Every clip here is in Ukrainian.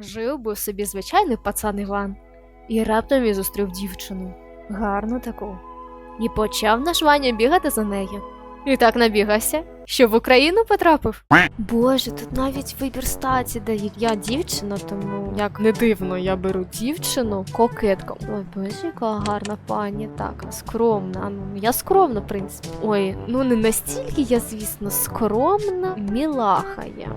Жив був собі звичайний пацан Іван, і раптом він зустрів дівчину. Гарну таку. І почав наш Ваня бігати за нею. І так набігався, що в Україну потрапив. Боже, тут навіть вибір статі, де я дівчина, тому як не дивно, я беру дівчину кокетку. Ой, боже, яка гарна пані, так, скромна. Ну, я скромна, в принципі. Ой, ну не настільки я, звісно, скромна, мілаха я.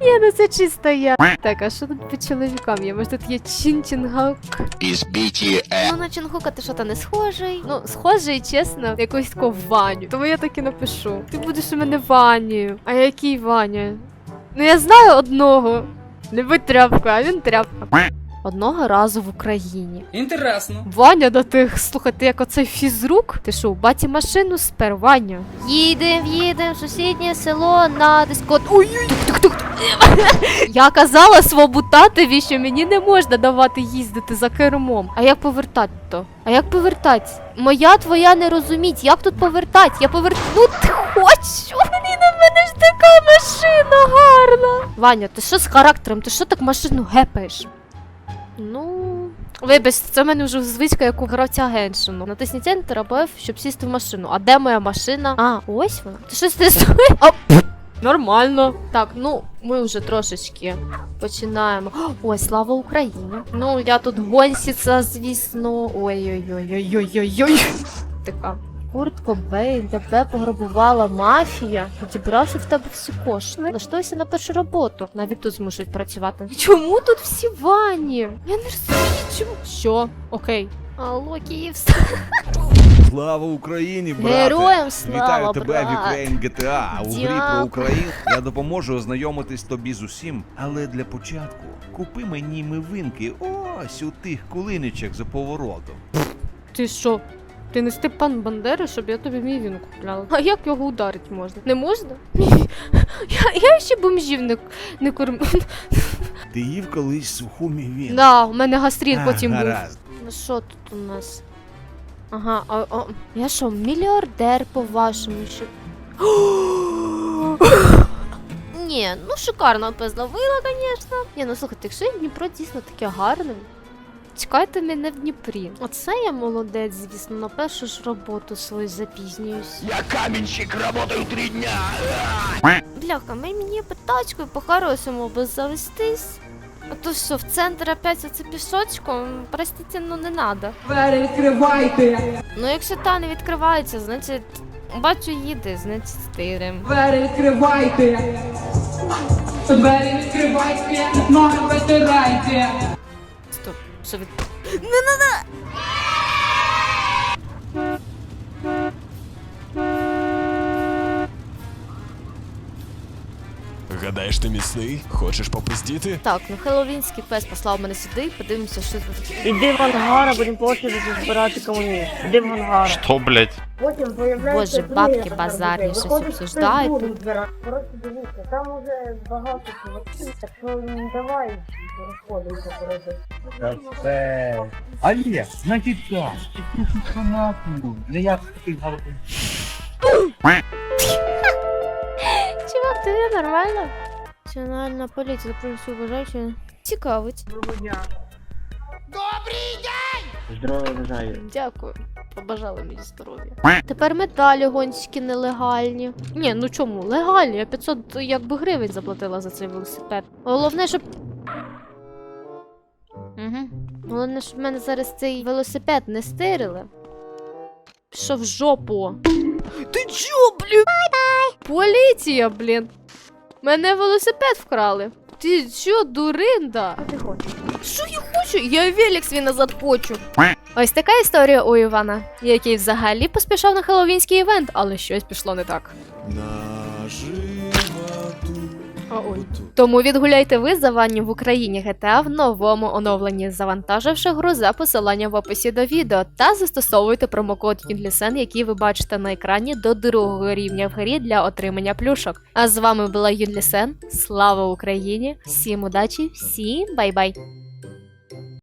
Ні, ну це чисто я. Так, а що тут по чоловікам є? Може тут є Чінчінгак? Із BTS. Ну на Чінгука ти що то не схожий? Ну, схожий, чесно, якось такого Ваню. Тому я так і напишу. Ти будеш у мене Ванію. А який Ваня? Ну я знаю одного. Не будь тряпкою, а він тряпка. Одного разу в Україні. Інтересно. Ваня до тих, слухай, ти як оцей фізрук? Ти що, баті машину спер, Ваня? Їдем, їдем в сусіднє село на дискот. ой ой. Я казала своєму татові, що мені не можна давати їздити за кермом. А як повертати то? А як повертати? Моя твоя не розуміть, як тут повертати? Я повернути хочу. Блін, у мене ж така машина гарна. Ваня, ти що з характером? Ти що так машину гепаєш? Ну. Вибач, це в мене вже звичка, як у гравця Геншину. Натисніть Enter або F, щоб сісти в машину. А де моя машина? А, ось вона. Ти щось тестує? А, Нормально. Так, ну ми вже трошечки починаємо. Ой, слава Україні. Ну, я тут гонщиця, звісно. Ой-ой-ой. ой ой ой ой Така. Курт Кобейн, тебе пограбувала мафія, відібравши в тебе всі кошти. Влаштуйся на першу роботу. Навіть тут змушують працювати. Чому тут всі ванні? Я не розумію, чому. Що? Окей. Алло, Київстар. Слава Україні, брате! Героям слава, Вітаю тебе брат. в Ukraine GTA. А у грі Дякую. про Україну я допоможу ознайомитись тобі з усім. Але для початку купи мені мивинки ось у тих кулиничах за поворотом. Ти що? Ти не Степан Бандера, щоб я тобі мій він купляла. А як його ударити можна? Не можна? Я, я ще бомжів не, не кормлю. Ти їв колись суху мівін? Да, у мене гастріт потім був. Ну що тут у нас? Ага, а, а я що, мільярдер по-вашому ще. Ні, ну шикарно пизловила, звісно. Ні, ну слухайте, якщо Дніпро дійсно таке гарне. Чекайте мене в Дніпрі. Оце я молодець, звісно, на першу ж роботу свою запізнююсь. Я каменщик, работаю три дня. Бляха, ми мені питачкою по-хорошому би завестись. А то що, в центр опять оце пішочком, простите, ну не надо. Двері відкривайте! Ну, якщо та не відкривається, значить бачу їде, значить стирим. Двері відкривайте! Двері відкривайте! Ноги витирайте! żeby... No, no, no! Гадаєш, ти міцний? Хочеш попиздіти? Так, ну хеллоуінський пес послав мене сюди, подивимося, що тут. Іди в ангар, а будемо по очереді збирати комуніст. Іди в ангар. Что, блядь? Потім Боже, бабки базарні, там щось обсуждають тут. буде дивіться, там уже багато чуваків, так що м, давай розходимося, коротше. Це... Олег, значить так, ти фанату, для я такий гарний. Тобі нормально? Національна поліція всю бажаючи. Цікавить. Здоров'я бажаю. Дякую. Побажали мені здоров'я. Тепер медалі гонщики нелегальні. Ні, ну чому? Легальні. Я 500 якби гривень заплатила за цей велосипед. Головне, щоб. Угу. Головне, щоб в мене зараз цей велосипед не стирили. Що в жопу? Ти чо, блін? Поліція, блін. Мене велосипед вкрали. Ти що, дуринда? Що ти хочеш? Що я хочу? Я велик свій назад хочу. Ось така історія у Івана, який взагалі поспішав на хеллоуінський івент, але щось пішло не так. А Тому відгуляйте ви за Ванню в Україні GTA в новому оновленні, завантаживши гру за посиланням в описі до відео, та застосовуйте промокод Юнлісен, який ви бачите на екрані до другого рівня в грі для отримання плюшок. А з вами була Юнлісен. Слава Україні! Всім удачі, всім бай-бай!